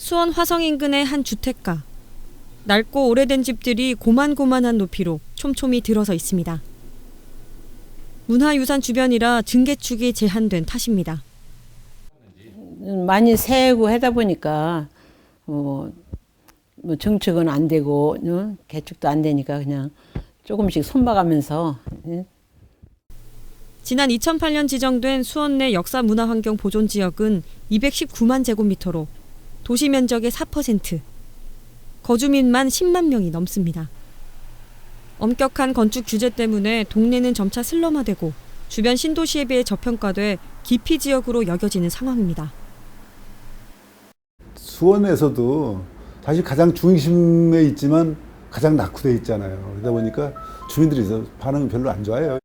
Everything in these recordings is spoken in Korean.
수원 화성 인근의 한 주택가. 낡고 오래된 집들이 고만고만한 높이로 촘촘히 들어서 있습니다. 문화유산 주변이라 증개축이 제한된 탓입니다. 많이 세고 하다 보니까 뭐, 뭐 정축은 안 되고 어? 개축도 안 되니까 그냥 조금씩 손봐가면서 예? 지난 2008년 지정된 수원 내 역사 문화 환경 보존 지역은 219만 제곱미터로 도시 면적의 4%, 거주민만 10만 명이 넘습니다. 엄격한 건축 규제 때문에 동네는 점차 슬럼화되고 주변 신도시에 비해 저평가돼 기피 지역으로 여겨지는 상황입니다. 수원에서도 사실 가장 중심에 있지만 가장 낙후돼 있잖아요. 그러다 보니까 주민들이 반응이 별로 안 좋아해요.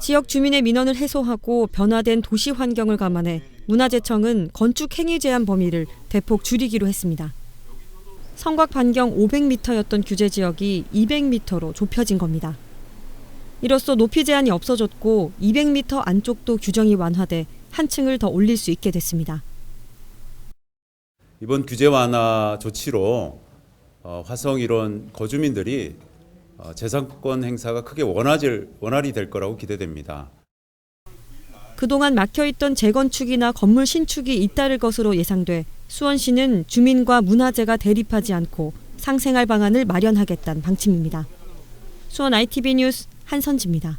지역 주민의 민원을 해소하고 변화된 도시 환경을 감안해 문화재청은 건축 행위 제한 범위를 대폭 줄이기로 했습니다. 성곽 반경 500m였던 규제 지역이 200m로 좁혀진 겁니다. 이로써 높이 제한이 없어졌고 200m 안쪽도 규정이 완화돼 한 층을 더 올릴 수 있게 됐습니다. 이번 규제 완화 조치로 어, 화성 이런 거주민들이 어, 재산권 행사가 크게 원활질, 원활이 될 거라고 기대됩니다. 그동안 막혀있던 재건축이나 건물 신축이 잇따를 것으로 예상돼 수원시는 주민과 문화재가 대립하지 않고 상생할 방안을 마련하겠다는 방침입니다. 수원 ITV 뉴스 한선지입니다.